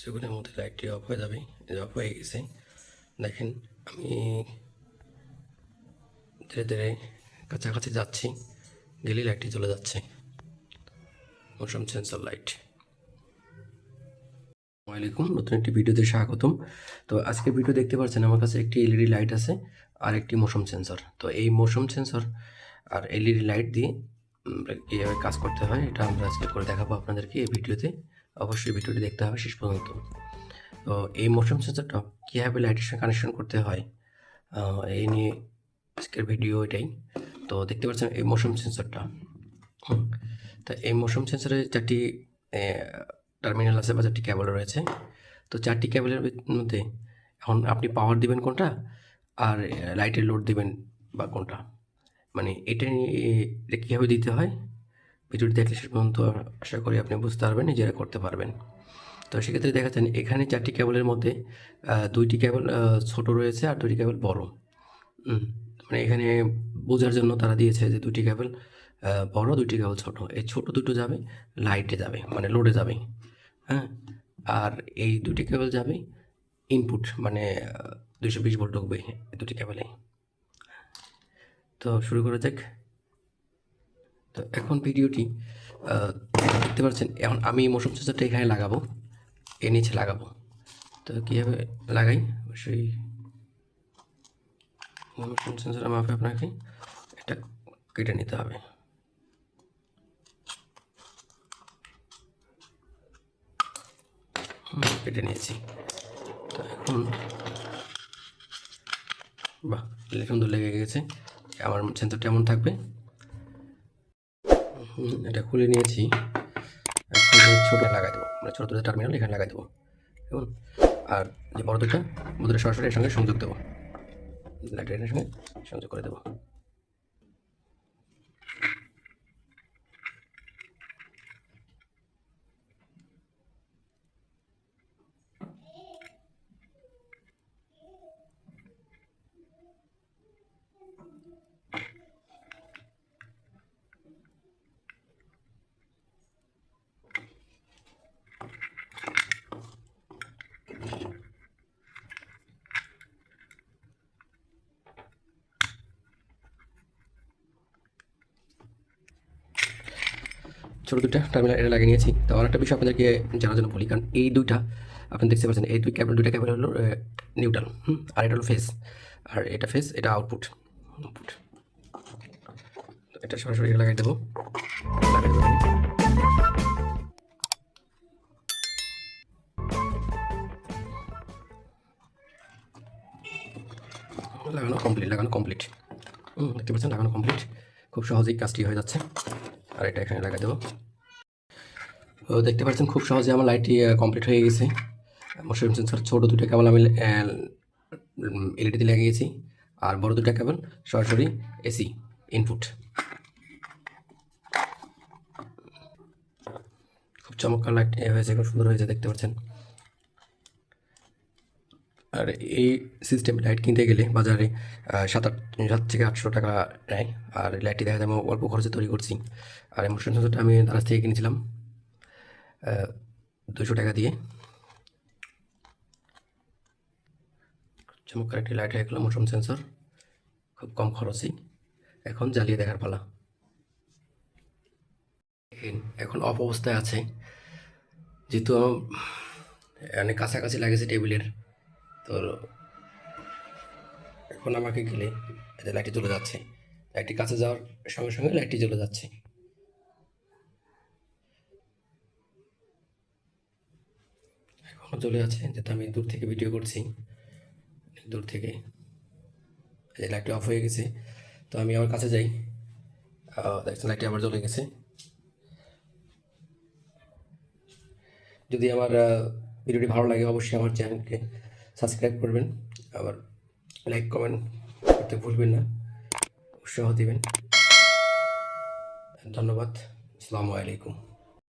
কিছুক্ষণের মধ্যে লাইটটি অফ হয়ে যাবে। অফ হয়ে গেছে। দেখেন আমি ধীরে ধীরে কাছাকাছি যাচ্ছি। গেলেই লাইটটি চলে যাচ্ছে। মৌসুম সেন্সর লাইট আসসালামাইকুম নতুন একটি ভিডিওতে স্বাগতম। তো আজকে ভিডিও দেখতে পাচ্ছেন আমার কাছে একটি এলইডি লাইট আছে আর একটি মোশন সেন্সর তো এই মোশন সেন্সর আর এলইডি লাইট দিয়ে উম, কীভাবে কাজ করতে হয় এটা আমরা আজকে করে দেখাবো আপনাদেরকে এই ভিডিওতে। অবশ্যই ভিডিওটি দেখতে হবে শেষ পর্যন্ত। তো এই মোশন সেন্সরটা কীভাবে লাইটের সঙ্গে কানেকশন করতে হয় এই নিয়ে আজকের ভিডিও এটাই। তো দেখতে পাচ্ছেন এই মোশন সেন্সরটা। তা এই মোশন সেন্সরে চারটি টার্মিনাল আছে বা চারটি কেবল রয়েছে। তো চারটি ক্যাবলের মধ্যে এখন আপনি পাওয়ার দিবেন কোনটা আর লাইটের লোড দিবেন বা কোনটা। মানে এটা নিয়ে এটা কীভাবে দিতে হয়? ভিডিওটি দেখলে শেষ পর্যন্ত আশা করি আপনি বুঝতে পারবেন, নিজেরা করতে পারবেন। তো সেক্ষেত্রে দেখা যাচ্ছে এখানে চারটি কেবলের মধ্যে দুইটি কেবল ছোট রয়েছে আর দুইটি কেবল বড়। মানে এখানে বোঝার জন্য তারা দিয়েছে যে দুটি কেবল বড়, দুইটি কেবল ছোট। এই ছোট দুটো যাবে লাইটে যাবে মানে লোডে যাবে। হ্যাঁ? আর এই দুটি কেবল যাবে ইনপুট মানে দুইশো বিশ ভোল্ট ঢুকবে দুটি কেবলে। তো শুরু করা যাক। তো এখন ভিডিওটি দেখতে পাচ্ছেন, এখন আমি মোশন সেন্সারটা এখানে লাগাবো এর নিচে লাগাবো। তো কীভাবে লাগাই? অবশ্যই মোশন সেন্সর মাপে আপনাকে এটা কেটে নিতে হবে। কেটে নিয়েছি। তো এখন বাহ লে- সুন্দর লেগে গেছে, আমার সেন্সরটা এমন থাকবে এটা খুলে নিয়েছি। ছোটো লাগাই দেবো। মানে ছোটো দুটো টার্মিনাল এখানে লাগাই দেবো। এবং আর যে বড় দুটা ওদের সরাসরি এর সঙ্গে সংযোগ দেবো। লাইটের সঙ্গে সংযোগ করে দেবো। ছোটো দুটা টার্মিনাল এটা লাগিয়ে নিয়েছি। তো আর একটা বিষয় আপনাদেরকে জানার জন্য বলি, কারণ এই দুইটা আপনি দেখতে পাচ্ছেন, এই দুই ক্যাবেল দুইটা ক্যাবেল হলো নিউট্রাল হুম? আর এটা হলো ফেস আর এটা ফেস এটা আউটপুট আউটপুট এটা সরাসরি লাগাই দেবো লাগাই দেবো। লাগানো কমপ্লিট লাগানো কমপ্লিট দেখতে পাচ্ছেন, লাগানো কমপ্লিট খুব সহজেই কাজটি হয়ে যাচ্ছে। আর এটা এখানে লাগাই দেবো। তো দেখতে পাচ্ছেন খুব সহজে আমার লাইটটি কমপ্লিট হয়ে গেছে। মোশন সেন্সর ছোটো দুটো কেবল আমি এলইডিতে লাগিয়েছি। আর বড় দুটো কেবল সরাসরি এসি ইনপুট খুব চমৎকার লাইট হয়েছে, খুব সুন্দর হয়েছে, দেখতে পাচ্ছেন। আর এই সিস্টেম লাইট কিনতে গেলে বাজারে সাত আট, সাত থেকে আটশো টাকা নেয়। আর লাইটটি দেখা যায় আমি অল্প খরচে তৈরি করছি। আর মোশন সেন্সরটা আমি দারাজ থেকে কিনেছিলাম দুশো টাকা দিয়ে। চমৎকার একটি লাইট হয়ে গেল মোশন সেন্সর খুব কম খরচেই এখন জ্বালিয়ে দেখার পালা। এখন অপ অবস্থায় আছে। যেহেতু অনেক কাছাকাছি লাগেছে টেবিলের তো এখন আমাকে গেলে লাইটটি জ্বলে যাচ্ছে। লাইটটি কাছে যাওয়ার সঙ্গে সঙ্গে লাইটটি জ্বলে যাচ্ছে। এখনও চলে যাচ্ছে যেহেতু আমি দূর থেকে ভিডিও করছি। দূর থেকে। লাইটটি অফ হয়ে গেছে, তো আমি আমার কাছে যাই। দেখছেন লাইটটি আবার জ্বলে গেছে। যদি আমার ভিডিওটি ভালো লাগে, অবশ্যই আমার চ্যানেলকে সাবস্ক্রাইব করবেন আবার লাইক কমেন্ট করতে ভুলবেন না উৎসাহ দেবেন। ধন্যবাদ আসসালামু আলাইকুম।